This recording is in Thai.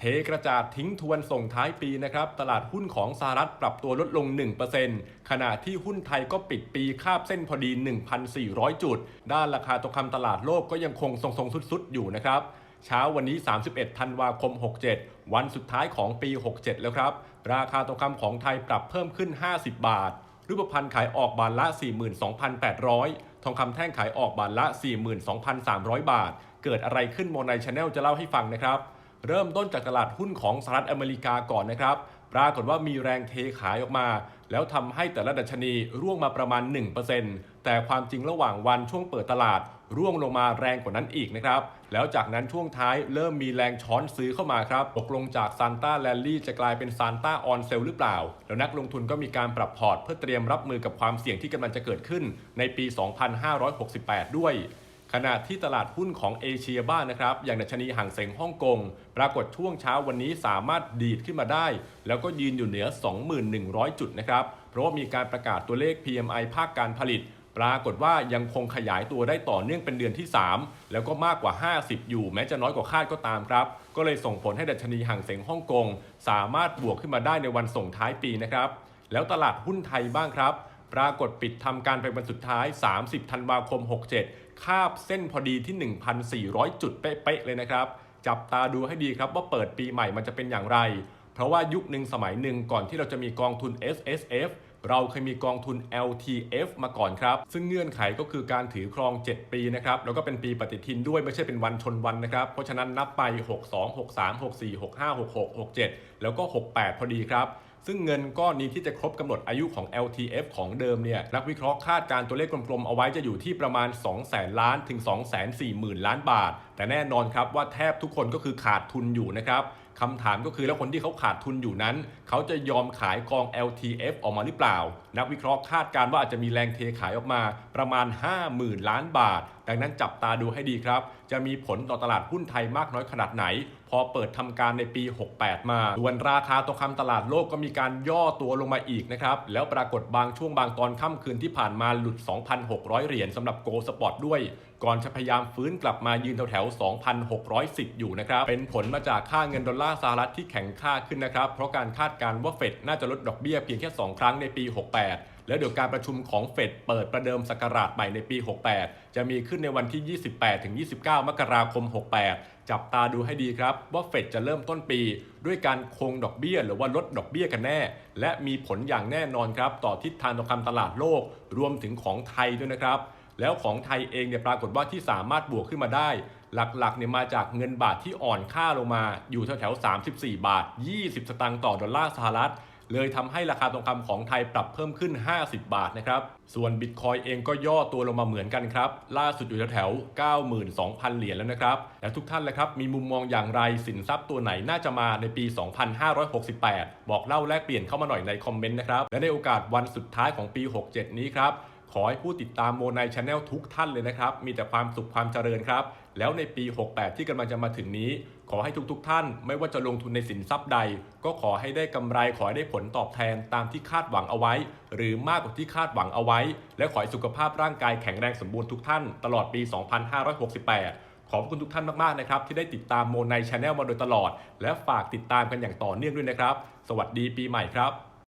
เทกระจาดทิ้งทวนส่งท้ายปีนะครับ ตลาดหุ้นของสหรัฐปรับตัวลดลง 1%ขณะที่หุ้นไทยก็ปิดปีคาบเส้นพอดี 1,400 จุด ด้านราคาทองคำตลาดโลกก็ยังคงทรงๆสุดๆ อยู่นะครับเช้าวันนี้ 31 ธันวาคม 67 วันสุดท้ายของปี 67 แล้วครับ ราคาทองคำของไทยปรับเพิ่มขึ้น 50 บาท รูปพรรณขายออกบาทละ 42,800 ทองคำแท่งขายออกบาทละ 42,300 บาท เกิดอะไรขึ้นโมไนชาแนลจะเล่าให้ฟังนะครับ เริ่มต้นจากตลาดหุ้นของสหรัฐอเมริกาก่อนนะครับ ปรากฏว่ามีแรงเทขายออกมา แล้วทำให้แต่ละดัชนีร่วงมาประมาณ 1%แต่ความจริงระหว่างวันช่วงเปิดตลาด ร่วงลงมาแรงกว่านั้นอีกนะครับ แล้วจากนั้นช่วงท้ายเริ่มมีแรงช้อนซื้อเข้ามาครับตกลงจากซานต้าแลนลี่จะกลายเป็นซานต้าออนเซลหรือเปล่า แล้วนักลงทุนก็มีการปรับพอร์ตเพื่อเตรียมรับมือกับความเสี่ยงที่กำลังจะเกิดขึ้นในปี 2568 ด้วย ขณะที่ตลาดหุ้นของเอเชียบ้างนะครับ อย่างดัชนีห่างเสงฮ่องกง ปรากฏช่วงเช้าวันนี้สามารถดีดขึ้นมาได้ แล้วก็ยืนอยู่เหนือ 21,100 จุดนะครับ เพราะว่ามีการประกาศตัวเลข PMI ภาคการผลิต ปรากฏว่ายังคงขยายตัวได้ต่อเนื่องเป็นเดือนที่ 3 แล้วก็มากกว่า 50 อยู่ แม้จะน้อยกว่าคาดก็ตามครับ ก็เลยส่งผลให้ดัชนีห่างเสงฮ่องกง สามารถบวกขึ้นมาได้ในวันส่งท้ายปีนะครับแล้วตลาดหุ้นไทยบ้างครับ ปรากฏปิดทำการไปวันสุดท้าย 30 ธันวาคม 67 คาบเส้นพอดีที่ 1,400 จุดเป๊ะๆเลยนะครับ จับตาดูให้ดีครับว่าเปิดปีใหม่มันจะเป็นอย่างไร เพราะว่ายุคหนึ่งสมัยหนึ่งก่อนที่เราจะมีกองทุน S S F เราเคยมีกองทุน L T F มาก่อนครับ ซึ่งเงื่อนไขก็คือการถือครอง 7 ปีนะครับ แล้วก็เป็นปีปฏิทินด้วยไม่ใช่เป็นวันชนวันนะครับ เพราะฉะนั้นนับไป 62 63 64 65 66 67 แล้วก็ 68 พอดีครับ ซึ่งเงินก้อนนี้ที่จะครบกำหนดอายุของ LTF ของเดิมเนี่ยนักวิเคราะห์คาดการตัวเลขกลมๆ เอาไว้จะอยู่ที่ประมาณ2แสนล้านถึง 2 4 0 0 0 0 ล้านบาท แต่แน่นอนครับว่าแทบทุกคนก็คือขาดทุนอยู่นะครับ คำถามก็คือแล้วคนที่เขาขาดทุนอยู่นั้น เขาจะยอมขายกอง LTF ออกมาหรือเปล่า นักวิเคราะห์คาดการณ์ว่าอาจจะมีแรงเทขายออกมาประมาณ 50,000 ล้านบาท ดังนั้นจับตาดูให้ดีครับ จะมีผลต่อตลาดหุ้นไทยมากน้อยขนาดไหน พอเปิดทำการในปี 68 มาส่วนราคาทองคำตลาดโลกก็มีการย่อตัวลงมาอีกนะครับ แล้วปรากฏบางช่วงบางตอนค่ำคืนที่ผ่านมาหลุด 2,600 เหรียญสำหรับโกลสปอร์ตด้วยก่อนจะพยายามฟื้นกลับมายืนแถวๆ 2,610 อยู่นะครับ เป็นผลมาจากค่าเงินดอลลาร์สหรัฐที่แข็งค่าขึ้นนะครับ เพราะการคาดการณ์ว่าเฟดน่าจะลดดอกเบี้ยเพียงแค่ 2 ครั้งในปี 68แล้วเดี๋ยวการประชุมของเฟดเปิดประเดิมสกราชใหม่ในปี 68 จะมีขึ้นในวันที่ 28 ถึง 29 มกราคม 68 จับตาดูให้ดีครับ ว่าเฟดจะเริ่มต้นปี ด้วยการคงดอกเบี้ย หรือว่าลดดอกเบี้ยกันแน่ และมีผลอย่างแน่นอนครับ ต่อทิศทางทองคำตลาดโลก รวมถึงของไทยด้วยนะครับ แล้วของไทยเองเนี่ยปรากฏว่าที่สามารถบวกขึ้นมาได้ หลักๆเนี่ยมาจากเงินบาทที่อ่อนค่าลงมาอยู่แถวๆ34 บาท 20 สตางค์ต่อดอลลาร์สหรัฐเลยทำให้ราคาทองคำของไทยปรับเพิ่มขึ้น 50 บาทนะครับ ส่วนบิตคอยเองก็ย่อตัวลงมาเหมือนกันครับ ล่าสุดอยู่แถวๆ92,000 เหรียญแล้วนะครับ และทุกท่านเลยครับ มีมุมมองอย่างไรสินทรัพย์ตัวไหนน่าจะมาในปี 2568 บอกเล่าแลกเปลี่ยนเข้ามาหน่อยในคอมเมนต์นะครับ และในโอกาสวันสุดท้ายของปี 67 นี้ครับ ขอให้ผู้ติดตามโมไนชาแนลทุกท่านเลยนะครับ มีแต่ความสุขความเจริญครับ แล้วในปี 68 ที่กำลังจะมาถึงนี้ ขอให้ทุกๆทท่าน ไม่ว่าจะลงทุนในสินทรัพย์ใด ก็ขอให้ได้กำไรขอให้ได้ผลตอบแทนตามที่คาดหวังเอาไว้ หรือมากกว่าที่คาดหวังเอาไว้ และขอให้สุขภาพร่างกายแข็งแรงสมบูรณ์ทุกท่าน ตลอดปี 2568ขอบคุณทุกท่านมาก ๆ นะครับ ที่ได้ติดตามโมไนชาแนลมาโดยตลอด และฝากติดตามกันอย่างต่อเนื่องด้วยนะครับ สวัสดีปีใหม่ครับ